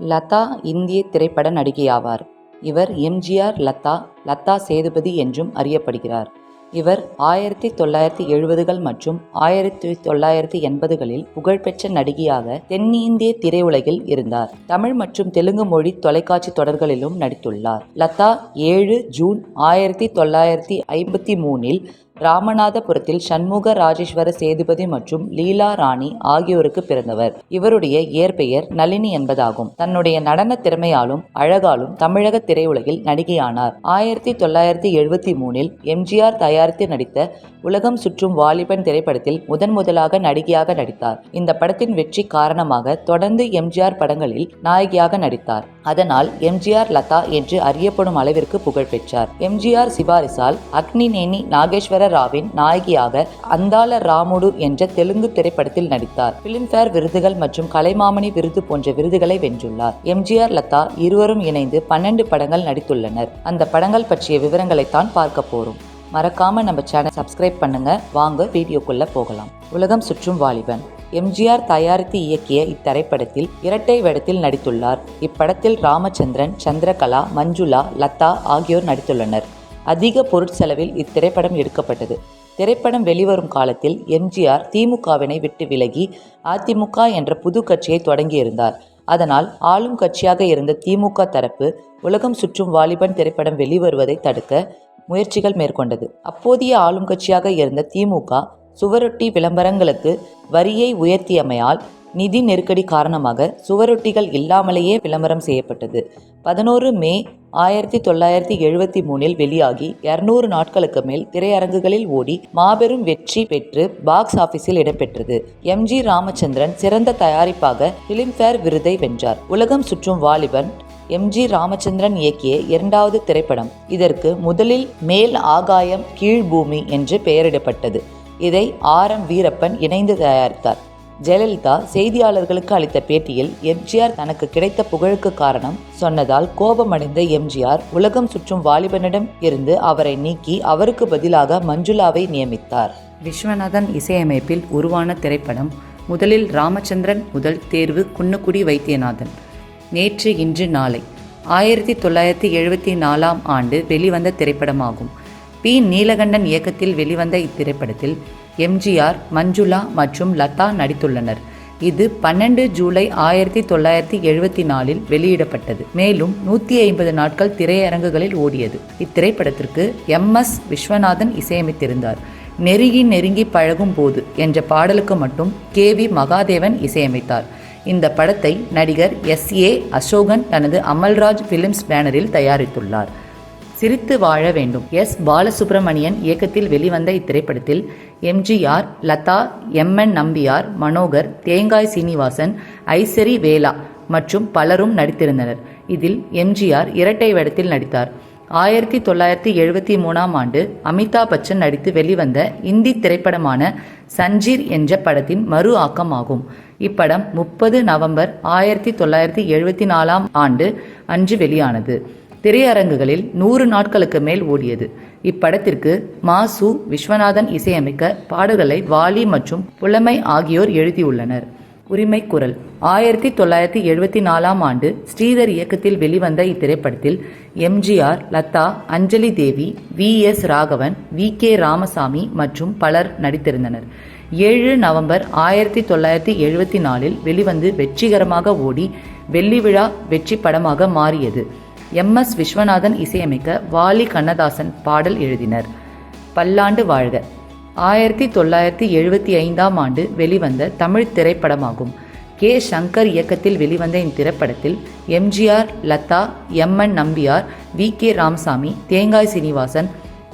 லதா இந்திய திரைப்பட நடிகையாவார். இவர் எம்ஜிஆர் லதா லதா சேதுபதி என்றும் அறியப்படுகிறார். இவர் ஆயிரத்தி தொள்ளாயிரத்தி எழுபதுகள் மற்றும் ஆயிரத்தி தொள்ளாயிரத்தி எண்பதுகளில் புகழ்பெற்ற நடிகையாக தென்னிந்திய திரையுலகில் இருந்தார். தமிழ் மற்றும் தெலுங்கு மொழி தொலைக்காட்சி தொடர்களிலும் நடித்துள்ளார். லதா ஏழு ஜூன் ஆயிரத்தி தொள்ளாயிரத்தி ஐம்பத்தி மூணில் ராமநாதபுரத்தில் சண்முக ராஜேஸ்வர சேதுபதி மற்றும் லீலா ராணி ஆகியோருக்கு பிறந்தவர். இவருடைய இயற்பெயர் நளினி என்பதாகும். தன்னுடைய நடன திறமையாலும் அழகாலும் தமிழக திரையுலகில் நடிகையானார். ஆயிரத்தி தொள்ளாயிரத்தி எழுபத்தி மூணில் எம்ஜிஆர் தயாரித்து நடித்த உலகம் சுற்றும் வாலிபன் திரைப்படத்தில் முதன் முதலாக நடிகையாக நடித்தார். இந்த படத்தின் வெற்றி காரணமாக தொடர்ந்து எம்ஜிஆர் படங்களில் நாயகியாக நடித்தார். அதனால் எம்ஜிஆர் லதா என்று அறியப்படும் அளவிற்கு புகழ் பெற்றார் எம்ஜிஆர் சிபாரிசால் அக்னி நேனி நாகேஸ்வர ராவின் நாயகியாக அந்தால ராமுடு என்ற தெலுங்கு திரைப்படத்தில் நடித்தார். பிலிம்பேர் விருதுகள் மற்றும் கலைமாமணி விருது போன்ற விருதுகளை வென்றுள்ளார். எம்ஜிஆர் லதா இருவரும் இணைந்து பன்னெண்டு படங்கள் நடித்துள்ளனர். அந்த படங்கள் பற்றிய விவரங்களைத்தான் பார்க்க போறோம். மறக்காம நம்ம சேனல் சப்ஸ்கிரைப் பண்ணுங்க. வாங்க வீடியோக்குள்ள போகலாம். உலகம் சுற்றும் வாலிபன். எம்ஜிஆர் தயாரித்து இயக்கிய இத்திரைப்படத்தில் இரட்டை வேடத்தில் நடித்துள்ளார். இப்படத்தில் ராமச்சந்திரன் சந்திரகலா மஞ்சுளா லதா ஆகியோர் நடித்துள்ளனர். அதிக பொருட்செலவில் இத்திரைப்படம் எடுக்கப்பட்டது. திரைப்படம் வெளிவரும் காலத்தில் எம்ஜிஆர் திமுகவினை விட்டு விலகி அதிமுக என்ற புது கட்சியை தொடங்கியிருந்தார். அதனால் ஆளும் கட்சியாக இருந்த திமுக தரப்பு உலகம் சுற்றும் வாலிபன் திரைப்படம் வெளிவருவதை தடுக்க முயற்சிகள் மேற்கொண்டது. அப்போதைய ஆளும் கட்சியாக இருந்த திமுக சுவரொட்டி விளம்பரங்களுக்கு வரியை உயர்த்தியமையால் நிதி நெருக்கடி காரணமாக சுவரொட்டிகள் இல்லாமலேயே விளம்பரம் செய்யப்பட்டது. பதினோரு மே ஆயிரத்தி தொள்ளாயிரத்தி எழுபத்தி மூணில் வெளியாகி இருநூறு நாட்களுக்கு மேல் திரையரங்குகளில் ஓடி மாபெரும் வெற்றி பெற்று பாக்ஸ் ஆபீஸில் இடம்பெற்றது. எம். ஜி. ராமச்சந்திரன் சிறந்த தயாரிப்பாக பிலிம்பேர் விருதை வென்றார். உலகம் சுற்றும் வாலிபன் எம். ஜி. ராமச்சந்திரன் இயக்கிய இரண்டாவது திரைப்படம். இதற்கு முதலில் மேல் ஆகாயம் கீழ் பூமி என்று பெயரிடப்பட்டது. இதை ஆர் எம் வீரப்பன் இணைந்து தயாரித்தார். ஜெயலலிதா செய்தியாளர்களுக்கு அளித்த பேட்டியில் எம்ஜிஆர் தனக்கு கிடைத்த புகழுக்கு காரணம் சொன்னதால் கோபமடைந்த எம்ஜிஆர் உலகம் சுற்றும் வாலிபனிடம் இருந்து அவரை நீக்கி அவருக்கு பதிலாக மஞ்சுளாவை நியமித்தார். விஸ்வநாதன் இசையமைப்பில் உருவான திரைப்படம் முதலில் ராமச்சந்திரன் முதல் தேர்வு குன்னுக்குடி வைத்தியநாதன். நேற்று இன்று நாளை. ஆயிரத்தி தொள்ளாயிரத்தி எழுபத்தி நாலாம் ஆண்டு வெளிவந்த திரைப்படமாகும். பி. நீலகண்டன் இயக்கத்தில் வெளிவந்த இத்திரைப்படத்தில் எம்ஜிஆர் மஞ்சுளா மற்றும் லதா நடித்துள்ளனர். இது பன்னெண்டு ஜூலை ஆயிரத்தி தொள்ளாயிரத்தி எழுபத்தி நாலில் வெளியிடப்பட்டது. மேலும் நூற்றி ஐம்பது நாட்கள் திரையரங்குகளில் ஓடியது. இத்திரைப்படத்திற்கு எம். எஸ். விஸ்வநாதன் இசையமைத்திருந்தார். நெருங்கி நெருங்கி பழகும் போது என்ற பாடலுக்கு மட்டும் கே. வி. மகாதேவன் இசையமைத்தார். இந்த படத்தை நடிகர் எஸ். ஏ. அசோகன் தனது அமல்ராஜ் ஃபிலிம்ஸ் பேனரில் தயாரித்துள்ளார். சிரித்து வாழ வேண்டும். எஸ். பாலசுப்ரமணியன் இயக்கத்தில் வெளிவந்த இத்திரைப்படத்தில் MGR Latha M. N. Nambiar Manohar Thengai Srinivasan Isari வேலா மற்றும் பலரும் நடித்திருந்தனர். இதில் எம்ஜிஆர் இரட்டை வேடத்தில் நடித்தார். ஆயிரத்தி தொள்ளாயிரத்தி எழுபத்தி மூணாம் ஆண்டு அமிதாப் பச்சன் நடித்து வெளிவந்த இந்தி திரைப்படமான சஞ்சீர் என்ற படத்தின் மறு ஆக்கமாகும். இப்படம் முப்பது நவம்பர் ஆயிரத்தி தொள்ளாயிரத்தி எழுபத்தி நாலாம் ஆண்டு அன்று வெளியானது. திரையரங்குகளில் நூறு நாட்களுக்கு மேல் ஓடியது. இப்படத்திற்கு மாசு விஸ்வநாதன் இசையமைக்க பாடல்களை வாலி மற்றும் புலமை ஆகியோர் எழுதியுள்ளனர். உரிமை குரல். ஆயிரத்தி தொள்ளாயிரத்தி எழுபத்தி நாலாம் ஆண்டு ஸ்ரீதர் இயக்கத்தில் வெளிவந்த இத்திரைப்படத்தில் MGR Latha Anjali Devi V. S. Raghavan V. K. Ramasamy மற்றும் பலர் நடித்திருந்தனர். ஏழு நவம்பர் ஆயிரத்தி தொள்ளாயிரத்தி எழுபத்தி நாலில் வெளிவந்து வெற்றிகரமாக ஓடி வெள்ளி விழா வெற்றி படமாக மாறியது. எம் எஸ் விஸ்வநாதன் இசையமைக்க வாலி கண்ணதாசன் பாடல் எழுதினர். பல்லாண்டு வாழ்க. ஆயிரத்தி தொள்ளாயிரத்தி எழுபத்தி ஐந்தாம் ஆண்டு வெளிவந்த தமிழ் திரைப்படமாகும். கே. சங்கர் இயக்கத்தில் வெளிவந்த இத்திரைப்படத்தில் MGR Latha M. N. Nambiar V. K. Ramasamy Thengai Srinivasan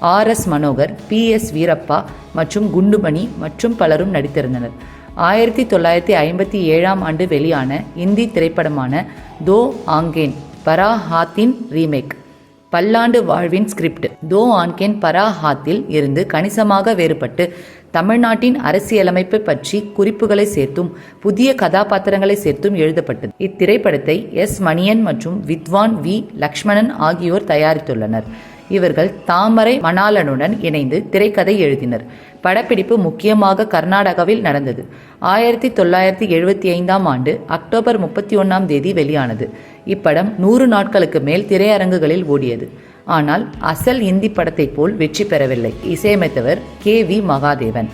R. S. Manohar P. S. Veerappa மற்றும் குண்டுமணி மற்றும் பலரும் நடித்திருந்தனர். ஆயிரத்தி தொள்ளாயிரத்தி ஐம்பத்தி ஏழாம் ஆண்டு வெளியான இந்தி திரைப்படமான தோ ஆங்கேன் பரா ஹாத்தின் ரீமேக். பல்லாண்டு வாழ்வின் ஸ்கிரிப்ட். தோ ஆன்கேன் பரா ஹாத்தில் இருந்து கணிசமாக வேறுபட்டு தமிழ்நாட்டின் அரசியலமைப்பு பற்றி குறிப்புகளை சேர்த்தும் புதிய கதாபாத்திரங்களை சேர்த்தும் எழுதப்பட்டது. இத்திரைப்படத்தை எஸ் மணியன் மற்றும் வித்வான் வி லக்ஷ்மணன் ஆகியோர் தயாரித்துள்ளனர். இவர்கள் தாமரை மணாலனுடன் இணைந்து திரைக்கதை எழுதினர். படப்பிடிப்பு முக்கியமாக கர்நாடகாவில் நடந்தது. ஆயிரத்தி தொள்ளாயிரத்தி எழுபத்தி ஐந்தாம் ஆண்டு அக்டோபர் முப்பத்தி ஒன்றாம் தேதி வெளியானது. இப்படம் நூறு நாட்களுக்கு மேல் திரையரங்குகளில் ஓடியது. ஆனால் அசல் இந்தி படத்தைப் போல் வெற்றி பெறவில்லை. இசையமைத்தவர் கே வி மகாதேவன்.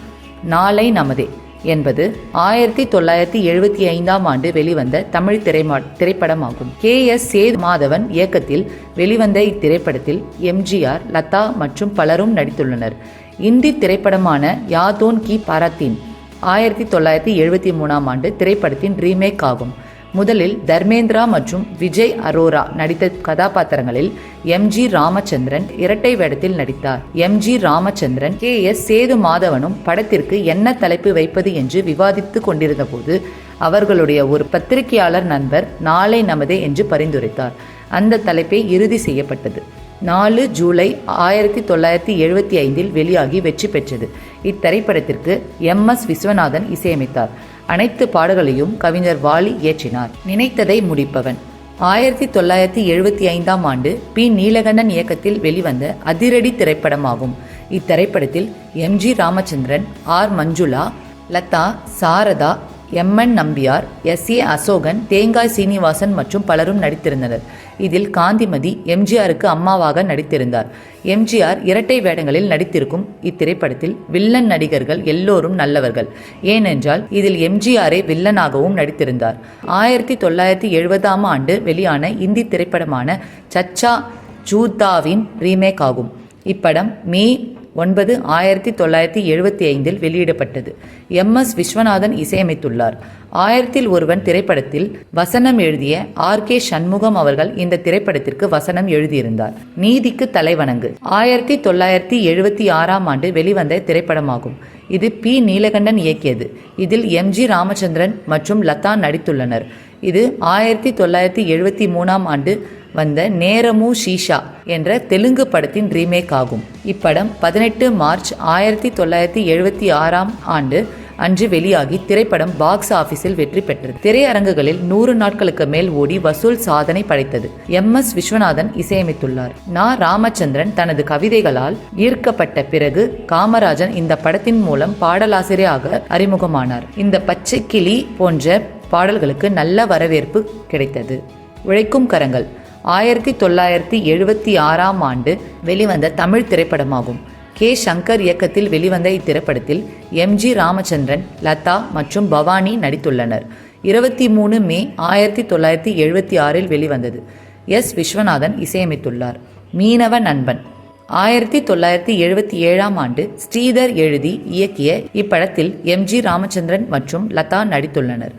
நாளை நமதே. என்பது ஆயிரத்தி தொள்ளாயிரத்தி எழுபத்தி ஐந்தாம் ஆண்டு வெளிவந்த தமிழ் திரைமா திரைப்படமாகும். கே. எஸ். சேது மாதவன் இயக்கத்தில் வெளிவந்த இத்திரைப்படத்தில் எம்ஜிஆர் லதா மற்றும் பலரும் நடித்துள்ளனர். இந்தி திரைப்படமான யாதோன் கி பாராத்தீன் ஆயிரத்தி தொள்ளாயிரத்தி எழுபத்தி மூணாம் ஆண்டு திரைப்படத்தின் ரீமேக் ஆகும். முதலில் தர்மேந்திரா மற்றும் விஜய் அரோரா நடித்த கதாபாத்திரங்களில் எம் ஜி ராமச்சந்திரன் இரட்டை வேடத்தில் நடித்தார். M G Ramachandran K S Sethu மாதவனும் படத்திற்கு என்ன தலைப்பு வைப்பது என்று விவாதித்துக் கொண்டிருந்தபோது அவர்களுடைய ஒரு பத்திரிகையாளர் நண்பர் நாளை நமதே என்று பரிந்துரைத்தார். அந்த தலைப்பே இறுதி செய்யப்பட்டது. நாலு ஜூலை ஆயிரத்தி தொள்ளாயிரத்தி எழுபத்தி ஐந்தில் வெளியாகி வெற்றி பெற்றது. இத்திரைப்படத்திற்கு எம் எஸ் விஸ்வநாதன் இசையமைத்தார். அனைத்து பாடல்களையும் கவிஞர் வாலி இயற்றினார். நினைத்ததை முடிப்பவன். ஆயிரத்தி தொள்ளாயிரத்தி எழுபத்தி ஐந்தாம் ஆண்டு பி. நீலகண்டன் இயக்கத்தில் வெளிவந்த அதிரடி திரைப்படமாகும். இத்திரைப்படத்தில் M. G. Ramachandran R. Manjula Latha Sharada MN Nambiar S. A. Asokan Thengai Srinivasan மற்றும் பலரும் நடித்திருந்தனர். இதில் காந்திமதி எம்ஜிஆருக்கு அம்மாவாக நடித்திருந்தார். எம்ஜிஆர் இரட்டை வேடங்களில் நடித்திருக்கும் இத்திரைப்படத்தில் வில்லன் நடிகர்கள் எல்லோரும் நல்லவர்கள். ஏனென்றால் இதில் எம்ஜிஆரே வில்லனாகவும் நடித்திருந்தார். ஆயிரத்தி தொள்ளாயிரத்தி எழுபதாம் ஆண்டு வெளியான இந்தி திரைப்படமான சச்சா ஜூதாவின் ரீமேக் ஆகும். இப்படம் மே ஒன்பது ஆயிரத்தி தொள்ளாயிரத்தி எழுபத்தி ஐந்தில் வெளியிடப்பட்டது. எம். எஸ். விஸ்வநாதன் இசையமைத்துள்ளார். ஆயிரத்தில் ஒருவன் திரைப்படத்தில் வசனம் எழுதிய ஆர். கே. சண்முகம் அவர்கள் இந்த திரைப்படத்திற்கு வசனம் எழுதியிருந்தார். நீதிக்கு தலைவணங்கு. ஆயிரத்தி தொள்ளாயிரத்தி எழுபத்தி ஆறாம் ஆண்டு வெளிவந்த திரைப்படமாகும். இது பி. நீலகண்டன் இயக்கியது. இதில் எம். ஜி. ராமச்சந்திரன் மற்றும் லதா நடித்துள்ளனர். இது ஆயிரத்தி தொள்ளாயிரத்தி எழுபத்தி மூணாம் ஆண்டு வந்த நேரமு ஷீஷா என்ற தெலுங்கு படத்தின் ரீமேக் ஆகும். இப்படம் பதினெட்டு மார்ச் ஆயிரத்தி தொள்ளாயிரத்தி எழுபத்தி ஆறாம் ஆண்டு அன்று வெளியாகி திரைப்படம் பாக்ஸ் ஆபீஸில் வெற்றி பெற்றது. திரையரங்குகளில் நூறு நாட்களுக்கு மேல் ஓடி வசூல் சாதனை படைத்தது. எம். எஸ். விஸ்வநாதன் இசையமைத்துள்ளார். நா. ராமச்சந்திரன் தனது கவிதைகளால் ஈர்க்கப்பட்ட பிறகு காமராஜன் இந்த படத்தின் மூலம் பாடலாசிரியராக அறிமுகமானார். இந்த பச்சை கிளி போன்ற பாடல்களுக்கு நல்ல வரவேற்பு கிடைத்தது. உழைக்கும் கரங்கள். ஆயிரத்தி தொள்ளாயிரத்தி எழுபத்தி ஆறாம் ஆண்டு வெளிவந்த தமிழ் திரைப்படமாகும். கே. சங்கர் இயக்கத்தில் வெளிவந்த இத்திரைப்படத்தில் எம். ஜி. ராமச்சந்திரன் லதா மற்றும் பவானி நடித்துள்ளனர். இருபத்தி மூணு மே ஆயிரத்தி தொள்ளாயிரத்தி எழுபத்தி ஆறில் வெளிவந்தது. எஸ். விஸ்வநாதன் இசையமைத்துள்ளார். மீனவ நண்பன். ஆயிரத்தி தொள்ளாயிரத்தி எழுபத்தி ஏழாம் ஆண்டு ஸ்ரீதர் எழுதி இயக்கிய இப்படத்தில் எம். ஜி. ராமச்சந்திரன் மற்றும் லதா நடித்துள்ளனர்.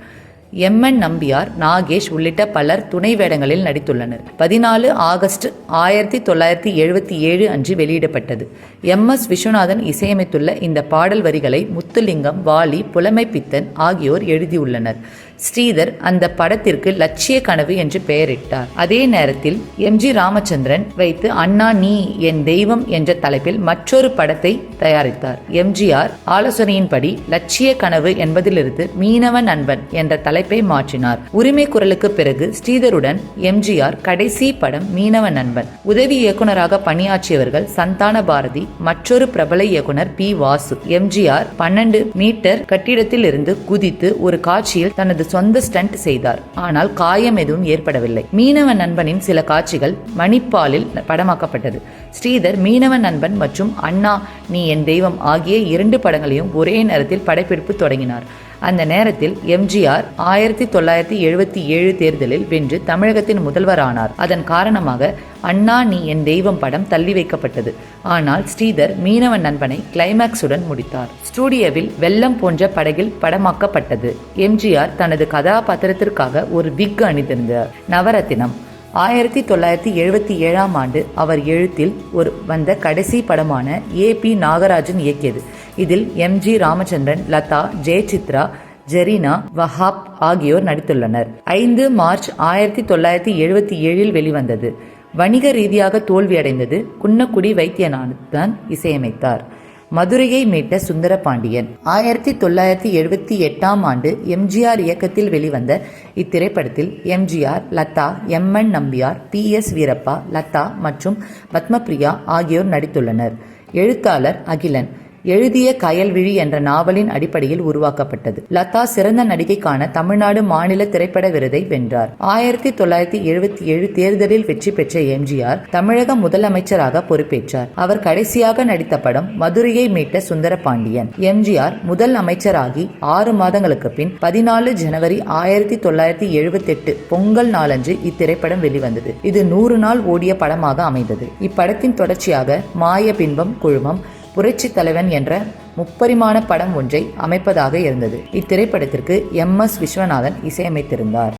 எம் என் நம்பியார் நாகேஷ் உள்ளிட்ட பலர் துணை வேடங்களில் நடித்துள்ளனர். பதினாலு ஆகஸ்ட் ஆயிரத்தி தொள்ளாயிரத்தி எழுபத்தி ஏழு அன்று வெளியிடப்பட்டது. எம் எஸ் விஸ்வநாதன் இசையமைத்துள்ள இந்த பாடல் வரிகளை முத்துலிங்கம் வாலி புலமை பித்தன் ஆகியோர் எழுதியுள்ளனர். ஸ்ரீதர் அந்த படத்திற்கு லட்சிய கனவு என்று பெயரிட்டார். அதே நேரத்தில் எம். ஜி. ராமச்சந்திரன் வைத்து அண்ணா நீ என் தெய்வம் என்ற தலைப்பில் மற்றொரு படத்தை தயாரித்தார். எம்ஜிஆர் ஆலோசனையின்படி லட்சிய கனவு என்பதிலிருந்து மீனவ நண்பன் என்ற தலைப்பை மாற்றினார். உரிமை குரலுக்கு பிறகு ஸ்ரீதருடன் எம்ஜிஆர் கடைசி படம் மீனவ நண்பன். உதவி இயக்குனராக பணியாற்றியவர்கள் சந்தான பாரதி மற்றொரு பிரபல இயக்குனர் பி. வாசு. எம்ஜிஆர் பன்னெண்டு மீட்டர் கட்டிடத்தில் இருந்து குதித்து ஒரு காட்சியில் தனது சொந்த ஸ்டண்ட் செய்தார். ஆனால் காயம் எதுவும் ஏற்படவில்லை. மீனவ நண்பனின் சில காட்சிகள் மணிப்பாலில் படமாக்கப்பட்டது. ஸ்ரீதர் மீனவ நண்பன் மற்றும் அண்ணா நீ என் தெய்வம் ஆகிய இரண்டு படங்களையும் ஒரே நேரத்தில் படப்பிடிப்பு தொடங்கினார். அந்த நேரத்தில் எம்ஜிஆர் ஆயிரத்தி தொள்ளாயிரத்தி எழுபத்தி ஏழு தேர்தலில் வென்று தமிழகத்தின் முதல்வரானார். அதன் காரணமாக அண்ணா நீ என் தெய்வம் படம் தள்ளி வைக்கப்பட்டது. ஆனால் ஸ்ரீதர் மீனவன் நண்பனை கிளைமேக்ஸுடன் முடித்தார். ஸ்டூடியோவில் வெள்ளம் போன்ற படகில் படமாக்கப்பட்டது. எம்ஜிஆர் தனது கதாபாத்திரத்திற்காக ஒரு விக் அணிந்திருந்தார். நவரத்தினம் ஆயிரத்தி தொள்ளாயிரத்தி எழுபத்தி ஏழாம் ஆண்டு அவர் எழுத்தில் ஒரு வந்த கடைசி படமான ஏ பி நாகராஜன் இயக்கியது. இதில் எம் ஜி ராமச்சந்திரன் லதா ஜெயசித்ரா ஜெரீனா வஹாப் ஆகியோர் நடித்துள்ளனர். ஐந்து மார்ச் ஆயிரத்தி தொள்ளாயிரத்தி எழுபத்தி ஏழில் வெளிவந்தது. வணிக ரீதியாக தோல்வியடைந்தது. குன்னக்குடி வைத்தியநாதன் இசையமைத்தார். மதுரையை மீட்ட சுந்தரபாண்டியன். ஆயிரத்தி தொள்ளாயிரத்தி எழுபத்தி எட்டாம் ஆண்டு எம்ஜிஆர் இயக்கத்தில் வெளிவந்த இத்திரைப்படத்தில் MGR Latha M. N. Nambiar P. S. Veerappa Latha மற்றும் பத்மபிரியா ஆகியோர் நடித்துள்ளனர். எழுத்தாளர் அகிலன். எழுதிய கயல்விழி என்ற நாவலின் அடிப்படையில் உருவாக்கப்பட்டது. லதா சிறந்த நடிகைக்கான தமிழ்நாடு மாநில திரைப்பட விருதை வென்றார். ஆயிரத்தி தொள்ளாயிரத்தி எழுபத்தி ஏழு தேர்தலில் வெற்றி பெற்ற எம்ஜிஆர் தமிழக முதலமைச்சராக பொறுப்பேற்றார். அவர் கடைசியாக நடித்த படம் மதுரையை மீட்ட சுந்தரபாண்டியன். எம்ஜிஆர் முதல் அமைச்சராகி ஆறு மாதங்களுக்கு பின் பதினாலு ஜனவரி ஆயிரத்தி தொள்ளாயிரத்தி எழுபத்தி எட்டு பொங்கல் நாளன்று இத்திரைப்படம் வெளிவந்தது. இது நூறு நாள் ஓடிய படமாக அமைந்தது. இப்படத்தின் தொடர்ச்சியாக மாய பின்பம் குழுமம் புரட்சி தலைவன் என்ற முப்பரிமாண படம் ஒன்றை அமைப்பதாக இருந்தது. இத்திரைப்படத்திற்கு எம் எஸ் விஸ்வநாதன் இசையமைத்திருந்தார்.